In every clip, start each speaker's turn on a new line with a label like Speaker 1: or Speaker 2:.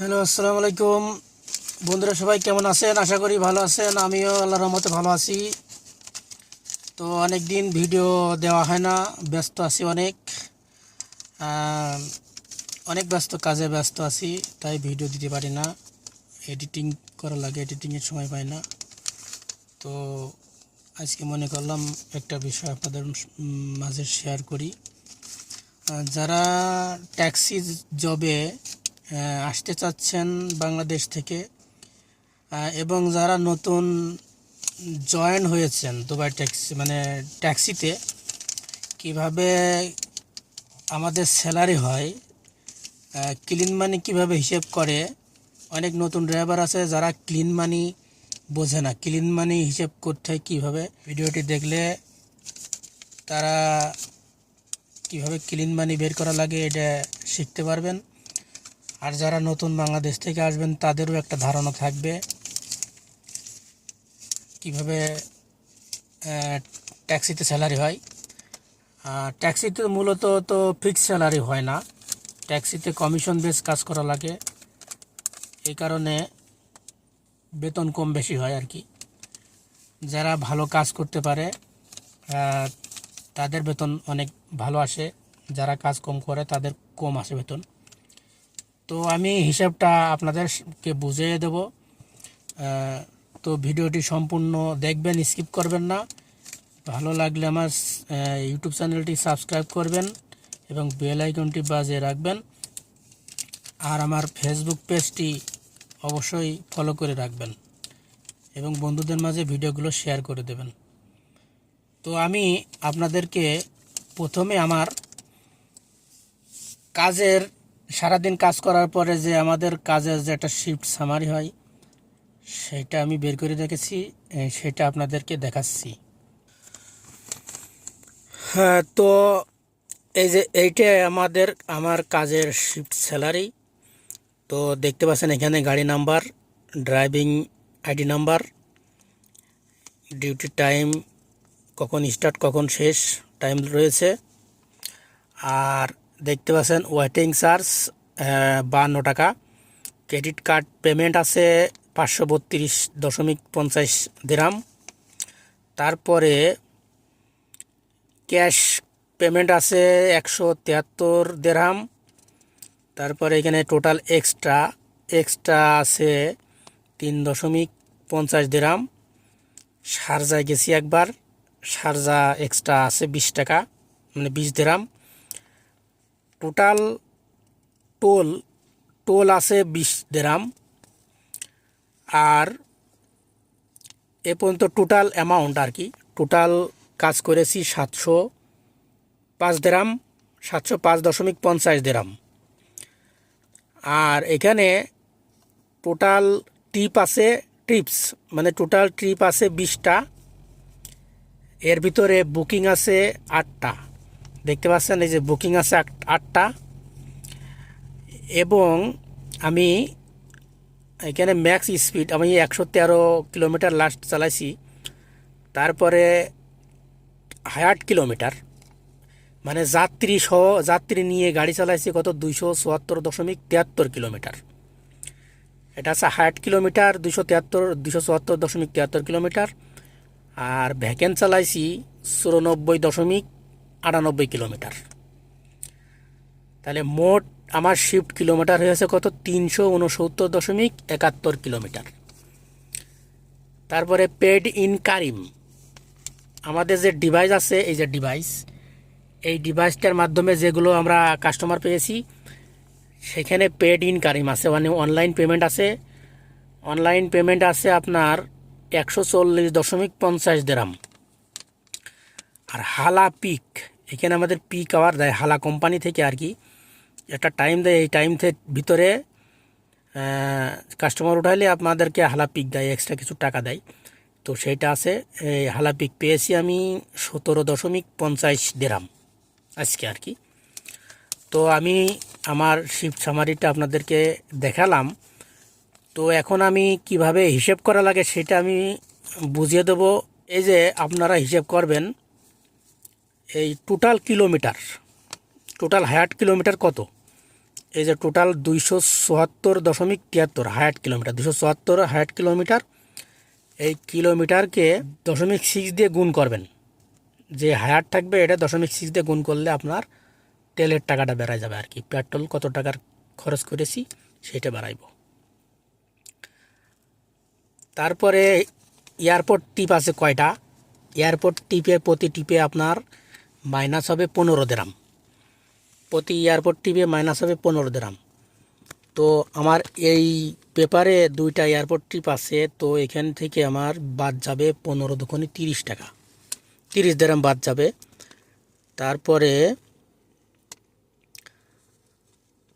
Speaker 1: Hello আসসালামু আলাইকুম বন্ধুরা, সবাই কেমন আছেন? আশা করি ভালো আছেন। আমিও আল্লাহর রহমতে ভালো আছি। তো অনেক দিন ভিডিও দেওয়া হয় না। ব্যস্ত আছি অনেক। অনেক ব্যস্ত কাজে ব্যস্ত আছি, তাই ভিডিও দিতে পারি না। এডিটিং করা লাগে এডিটিংয়ের সময় পাই না। তো আজকে মনে করলাম একটা বিষয় আপনাদের মাঝে শেয়ার করি। যারা ট্যাক্সি জবে আসতে চাচ্ছেন বাংলাদেশ থেকে। এবং যারা নতুন জয়েন হয়েছেন দুবাই ট্যাক্সি মানে ট্যাক্সিতে, কীভাবে আমাদের স্যালারি হয় ক্লিন মানি কীভাবে হিসেব করে, অনেক নতুন ড্রাইভার আছে যারা ক্লিন মানি বোঝে না। ক্লিন মানি হিসেব করতে হয় কীভাবে, ভিডিওটি দেখলে তারা কীভাবে ক্লিন মানি বের করা লাগে এটা শিখতে পারবেন। আর যারা নতুন বাংলাদেশ থেকে আসবেন, তাদেরও একটা ধারণা থাকবে। কীভাবে ট্যাক্সিতে স্যালারি হয়। ট্যাক্সিতে মূলত তো ফিক্স স্যালারি হয় না। ট্যাক্সিতে কমিশন বেস কাজ করা লাগে। এই কারণে বেতন কম বেশি হয় আর কি। যারা ভালো কাজ করতে পারে তাদের বেতন অনেক ভালো আসে। যারা কাজ কম করে, তাদের কম আসে বেতন। তো আমি হিসাবটা আপনাদেরকে বুঝিয়ে দেব। তো ভিডিওটি সম্পূর্ণ দেখবেন, স্কিপ করবেন না। ভালো লাগলে আমার ইউটিউব চ্যানেলটি সাবস্ক্রাইব করবেন এবং বেল আইকনটি বাজিয়ে রাখবেন। আর আমার ফেসবুক পেজটি অবশ্যই ফলো করে রাখবেন এবং বন্ধুদের মাঝে ভিডিওগুলো শেয়ার করে দেবেন। তো আমি আপনাদেরকে প্রথমে আমার কাজের সারাদিন কাজ করার পরে যে আমাদের কাজের যে একটা শিফট সামারি হয়, সেটা আমি বের করে রেখেছি সেটা আপনাদেরকে দেখাচ্ছি। হ্যাঁ তো এই যে এইটা আমাদের, আমার কাজের শিফট স্যালারি তো দেখতে পাচ্ছেন এখানে গাড়ি number driving ID number duty time কখন স্টার্ট কখন শেষ টাইম রয়েছে। আর দেখতে পাচ্ছেন ওয়েটিং চার্জ বান্ন টাকা। ক্রেডিট কার্ড পেমেন্ট আছে পাঁচশো বত্রিশ দশমিক পঞ্চাশ দিরাম। তারপরে ক্যাশ পেমেন্ট আছে একশো তিয়াত্তর দেড়হাম তারপরে এখানে টোটাল এক্সট্রা এক্সট্রা আছে তিন দশমিক পঞ্চাশ দেড়হাম সারজায় গেছি একবার, সারজা এক্সট্রা আছে বিশ টাকা মানে বিশ দেড়হাম টোটাল টোল টোল আছে বিশ দেরাম আর এ পর্যন্ত টোটাল অ্যামাউন্ট আর কি, টোটাল কাজ করেছি সাতশো পাঁচ দেরাম সাতশো পাঁচ দশমিক পঞ্চাশ দেরাম আর এখানে টোটাল ট্রিপ আছে ট্রিপস মানে টোটাল ট্রিপ আছে বিশটা। এর ভিতরে বুকিং আছে আটটা। দেখতে পাচ্ছেন এই যে বুকিং আছে আটটা। এবং আমি এখানে ম্যাক্স স্পিড আমি একশো তেরো কিলোমিটার লাস্ট চালাইছি। তারপরে হায়াট কিলোমিটার মানে যাত্রী সহ, যাত্রী নিয়ে গাড়ি চালাইছি কত? দুইশো চুয়াত্তর দশমিক তিয়াত্তর কিলোমিটার। এটা আছে হায়াট কিলোমিটার দুশো তিয়াত্তর দুশো চুয়াত্তর দশমিক তিয়াত্তর কিলোমিটার। আর ভ্যাকেন চালাইছি চুরানব্বই দশমিক আটানব্বই কিলোমিটার। তাহলে মোট আমার শিফট কিলোমিটার হয়েছে কত? তিনশো উনসত্তর দশমিক একাত্তর কিলোমিটার। তারপরে পেড ইন কারিম আমাদের যে ডিভাইস আছে, এই যে ডিভাইস এই ডিভাইসটার মাধ্যমে যেগুলো আমরা কাস্টমার পেয়েছি, সেখানে পেড ইন কারিম আছে। মানে অনলাইন পেমেন্ট আছে। অনলাইন পেমেন্ট আছে আপনার একশো চল্লিশ দশমিক পঞ্চাশ দেরাম আর হালা পিক এখানে আমাদের পিক আওয়ার দেয়, হালা কোম্পানি থেকে আর কি। একটা টাইম দেয়, এই টাইম ভিতরে কাস্টমার উঠাইলে আপনাদেরকে হালা পিক দেয় এক্সট্রা কিছু টাকা দেয়। তো সেইটা আছে, এই হালা পিক পেয়েছি আমি সতেরো দশমিক পঞ্চাশ দেরাম আজকে আর কি। তো আমি আমার শিফট সামারিটা আপনাদেরকে দেখালাম। তো এখন আমি কীভাবে হিসেব করা লাগে সেটা আমি বুঝিয়ে দেব। এই যে আপনারা হিসেব করবেন এই টোটাল কিলোমিটার টোটাল হায়াট কিলোমিটার কত? এই যে টোটাল দুইশো চুয়াত্তর দশমিক তিয়াত্তর হায়াট কিলোমিটার দুশো চুয়াত্তর হায়াট কিলোমিটার এই কিলোমিটারকে দশমিক সিক্স দিয়ে গুণ করবেন। যে হায়ার থাকবে এটা দশমিক সিক্স দিয়ে গুণ করলে আপনার তেলের টাকাটা বেড়ায় যাবে আর কি। পেট্রোল কত টাকার খরচ করেছি সেটা বাড়াইব। তারপরে এয়ারপোর্ট টিপ আছে কয়টা? এয়ারপোর্ট টিপে প্রতি টিপে আপনার মাইনাস হবে পনেরো দেরাম। প্রতি এয়ারপোর্ট টিপে মাইনাস হবে পনেরো দেরাম। তো আমার এই পেপারে দুইটা এয়ারপোর্ট ট্রিপ আছে, তো এখান থেকে আমার বাদ যাবে পনেরো দোকানে তিরিশ টাকা। তিরিশ দেরাম বাদ যাবে। তারপরে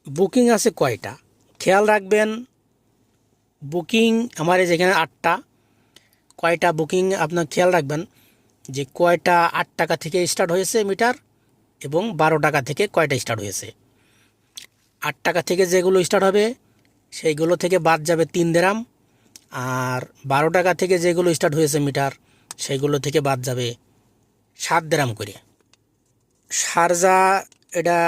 Speaker 1: বুকিং আছে কয়টা? খেয়াল রাখবেন, বুকিং আমার যেখানে আটটা, কয়টা বুকিং আপনার খেয়াল রাখবেন যে কয়টা আট টাকা থেকে স্টার্ট হয়েছে মিটার এবং বারো টাকা থেকে কয়টা স্টার্ট হয়েছে। আট টাকা থেকে যেগুলো স্টার্ট হবে, সেইগুলো থেকে বাদ যাবে তিন দেরাম আর বারো টাকা থেকে যেগুলো স্টার্ট হয়েছে মিটার সেইগুলো থেকে বাদ যাবে সাত দেরাম করে। সারজা এটা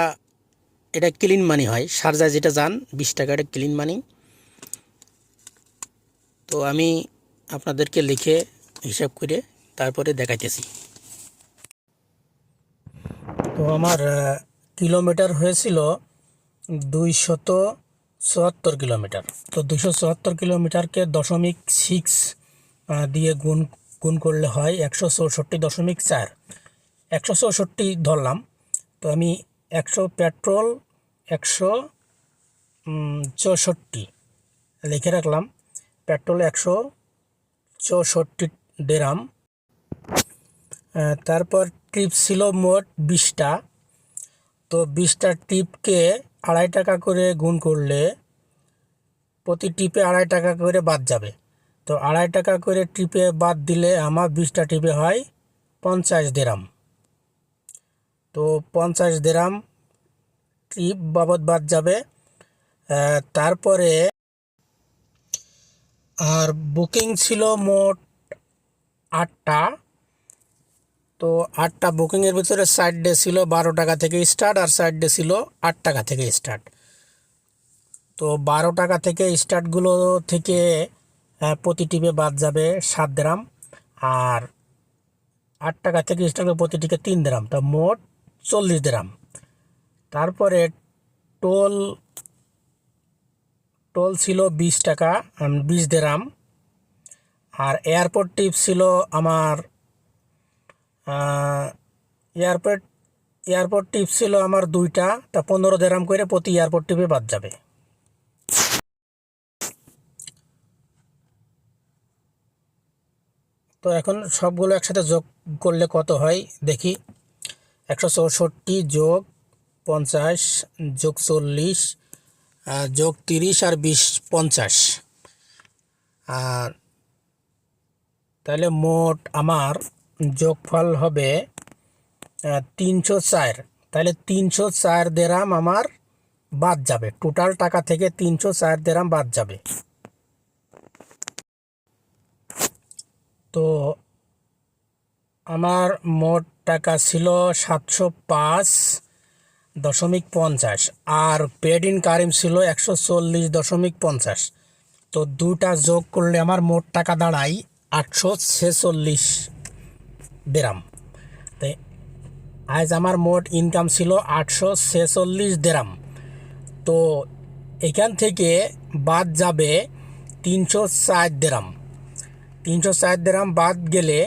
Speaker 1: এটা ক্লিন মানি হয়। সারজা যেটা যান, বিশ টাকা এটা ক্লিন মানি তো আমি আপনাদেরকে লিখে হিসাব করে তারপরে দেখাইতেছি। তো আমার কিলোমিটার হয়েছিল দুইশত চুয়াত্তর কিলোমিটার। তো দুশো চুয়াত্তর কিলোমিটারকে দশমিক সিক্স দিয়ে গুণ গুণ করলে হয় একশো চৌষট্টি দশমিক চার। একশো চৌষট্টি ধরলাম। তো আমি একশো পেট্রোল একশো চৌষট্টি লিখে রাখলাম। পেট্রোল একশো চৌষট্টি আহ, তারপর ট্রিপ ছিল মোট বিশটা। তো বিশটা টিপকে আড়াই টাকা করে গুণ করলে প্রতি টিপে আড়াই টাকা করে বাদ যাবে। তো আড়াই টাকা করে ট্রিপে বাদ দিলে আমার বিশটা টিপে হয় পঞ্চাশ দেরাম। তো পঞ্চাশ দেরাম ট্রিপ বাবদ বাদ যাবে। তারপরে আর বুকিং ছিল মোট আটটা। তো আটটা বুকিংয়ের ভিতরে সাইড ডে ছিল, বারো টাকা থেকে স্টার্ট আর সাইড ডে ছিল আট টাকা থেকে স্টার্ট তো বারো টাকা থেকে স্টার্টগুলো থেকে প্রতি টিপে বাদ যাবে সাত গ্রাম আর আট টাকা থেকে স্টার্ট প্রতি টিকে তিন গ্রাম তো মোট চল্লিশ গ্রাম তারপরে টোল টোল ছিল বিশ টাকা বিশ দেরাম। আর এয়ারপোর্ট টিপ ছিল আমার এয়ারপোর্ট এয়ারপোর্ট টিপ ছিল আমার দুইটা, তা পনেরো দেরাম করে প্রতি এয়ারপোর্ট টিপে বাদ যাবে। তো এখন সবগুলো একসাথে যোগ করলে কত হয়? দেখি। একশো চৌষট্টি যোগ পঞ্চাশ, যোগ চল্লিশ যোগ তিরিশ আর বিশ, পঞ্চাশ। তাহলে মোট আমার যোগফল হবে তিনশো চার। তাহলে তিনশো চার দেরাম আমার বাদ যাবে। টোটাল টাকা থেকে তিনশো চার দেরাম বাদ যাবে। তো আমার মোট টাকা ছিল সাতশো পাঁচ দশমিক পঞ্চাশ। আর পেড ইন কারিম ছিল একশো চল্লিশ দশমিক পঞ্চাশ। তো দুটা যোগ করলে আমার মোট টাকা দাঁড়ায় আটশো ছেচল্লিশ। দেরাম। আজ আমার মোট ইনকাম ছিল আটশো ছেচল্লিশ দেরাম। তো এখান থেকে বাদ যাবে তিনশো চার দেরাম। তিনশো চার দেরাম বাদ গেলে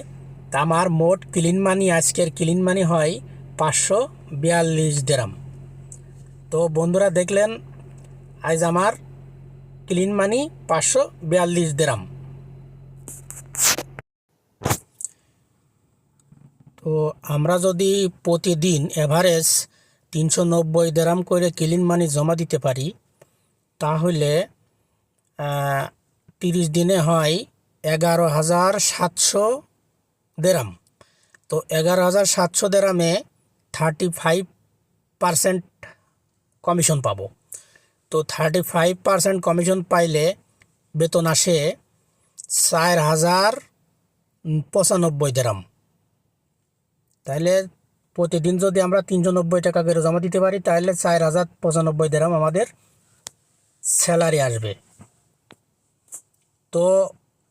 Speaker 1: আমার মোট ক্লিন মানি আজকের ক্লিন মানি হয় পাঁচশো বিয়াল্লিশ দেরাম। তো বন্ধুরা দেখলেন, আজ আমার ক্লিন মানি পাঁচশো বিয়াল্লিশ দেরাম। তো আমরা যদি প্রতিদিন অ্যাভারেজ তিনশো নব্বই দেরাম করে ক্লিন মানি জমা দিতে পারি, তাহলে তিরিশ দিনে হয় এগারো হাজার সাতশো দেরাম। তো এগারো হাজার সাতশো দেরামে থার্টি ফাইভ পারসেন্ট কমিশন পাবো। তো থার্টি ফাইভ পারসেন্ট কমিশন পাইলে বেতন আসে চার হাজার পঁচানব্বই দেরাম। তাহলে প্রতিদিন যদি আমরা তিনশো নব্বই টাকা করে জমা দিতে পারি তাহলে চার হাজার পঁচানব্বই দেরাম আমাদের স্যালারি আসবে। তো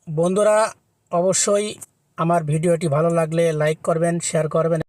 Speaker 1: বন্ধুরা, অবশ্যই আমার ভিডিওটি ভালো লাগলে লাইক করবেন শেয়ার করবেন।